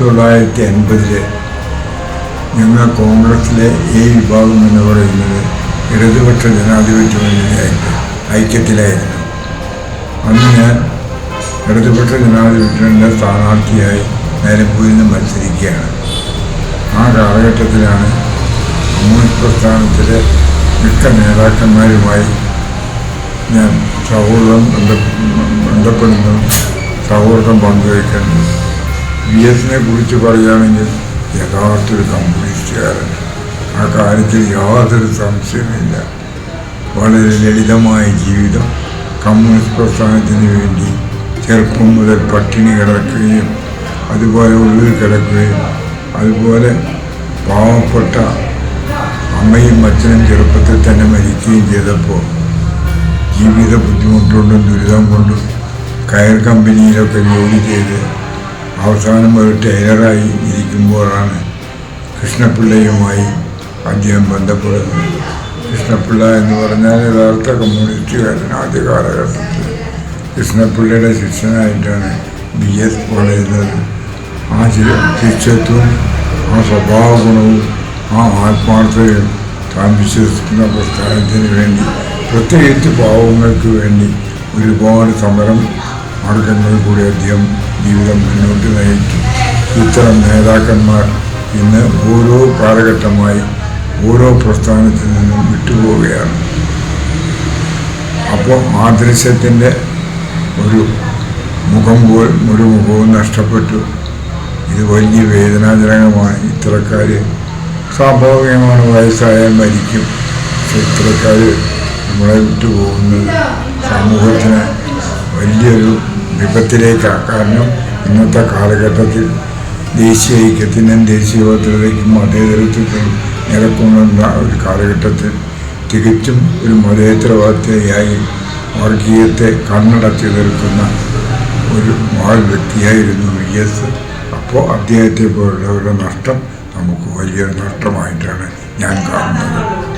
തൊള്ളായിരത്തി എൺപതിൽ ഞങ്ങൾ കോൺഗ്രസിലെ ഈ വിഭാഗം എന്ന് പറയുന്നത് ഇടതുപക്ഷ ജനാധിപത്യ മുന്നണിയായിട്ട് ഐക്യത്തിലായിരുന്നു. അന്ന് ഞാൻ ഇടതുപക്ഷ ജനാധിപത്യത്തിന്റെ സ്ഥാനാർത്ഥിയായി നിലമ്പൂരിൽ നിന്ന് മത്സരിക്കുകയാണ്. ആ കാലഘട്ടത്തിലാണ് കമ്മ്യൂണിസ്റ്റ് പ്രസ്ഥാനത്തിലെ മിക്ക നേതാക്കന്മാരുമായി ഞാൻ സൗഹൃദം ബന്ധപ്പെടുന്നതും ബന്ധപ്പെടുന്നു സൗഹൃദം പങ്കുവയ്ക്കുന്നു. വി എസിനെ കുറിച്ച് പറയുകയാണെങ്കിൽ യഥാർത്ഥ ഒരു കമ്മ്യൂണിസ്റ്റുകാരൻ. ആ കാര്യത്തിൽ യാതൊരു സംശയമില്ല വളരെ ലളിതമായ ജീവിതം കമ്മ്യൂണിസ്റ്റ് പ്രസ്ഥാനത്തിന് വേണ്ടി ചെറുപ്പം മുതൽ പട്ടിണി കിടക്കുകയും അതുപോലെ ഉള്ളിൽ കിടക്കുകയും അതുപോലെ പാവപ്പെട്ട അമ്മയും അച്ഛനും ചെറുപ്പത്തിൽ തന്നെ മരിക്കുകയും ചെയ്തപ്പോൾ ജീവിത ബുദ്ധിമുട്ടുകൊണ്ടും ദുരിതം കൊണ്ടും കയർ കമ്പനിയിലൊക്കെ ജോലി ചെയ്ത് അവസാനം ഒരു ടൈലറായി ഇരിക്കുമ്പോഴാണ് കൃഷ്ണപിള്ളയുമായി അദ്ദേഹം ബന്ധപ്പെടുന്നത്. കൃഷ്ണപിള്ള എന്ന് പറഞ്ഞാൽ യഥാർത്ഥ കമ്മ്യൂണിസ്റ്റുകാരൻ ആദ്യ കാലഘട്ടത്തിൽ. കൃഷ്ണപിള്ളയുടെ ശിഷ്യനായിട്ടാണ് ബി എസ് പറയുന്നത്. ആ ശിക്ഷത്വം ആ സ്വഭാവ ഗുണവും ആ ആത്മാർത്ഥതയും താൻ വിശ്വസിക്കുന്ന പ്രസ്ഥാനത്തിന് വേണ്ടി പ്രത്യേകിച്ച് പാവങ്ങൾക്ക് വേണ്ടി ഒരുപാട് സമരം മാർഗങ്ങളിൽ കൂടി അദ്ദേഹം ജീവിതം മുന്നോട്ട് നയിച്ചു ഇത്തരം നേതാക്കന്മാർ ഇന്ന് ഓരോ കാലഘട്ടമായി ഓരോ പ്രസ്ഥാനത്തിൽ നിന്നും വിട്ടുപോവുകയാണ്. അപ്പോൾ ആദർശത്തിന്റെ ഒരു മുഖം പോൽ ഒരു മുഖവും നഷ്ടപ്പെട്ടു. ഇത് വലിയ വേദനാജനകമാണ്. ഇത്തരക്കാർ സ്വാഭാവികമാണ്. വയസ്സായാൽ മരിക്കും. പക്ഷെ ഇത്തരക്കാർ നമ്മളെ വിട്ടുപോകുന്നത് സമൂഹത്തിന് വലിയൊരു വിപത്തിലേക്കാണ് കാരണം ഇന്നത്തെ കാലഘട്ടത്തിൽ ദേശീയ ഐക്യത്തിനും ദേശീയ ഭദ്രതയ്ക്കും മതേതരത്വത്തിനും നിലക്കൊണ്ടുള്ള ഒരു കാലഘട്ടത്തിൽ തികച്ചും ഒരു മതേതരവാദിയായി വർഗീയത്തെ കണ്ണടച്ചു തീർക്കുന്ന ഒരു മഹൽ വ്യക്തിയായിരുന്നു വി എസ്. അപ്പോൾ അദ്ദേഹത്തെ പോലുള്ളവരുടെ നഷ്ടം നമുക്ക് വലിയൊരു നഷ്ടമായിട്ടാണ് ഞാൻ കാണുന്നത്.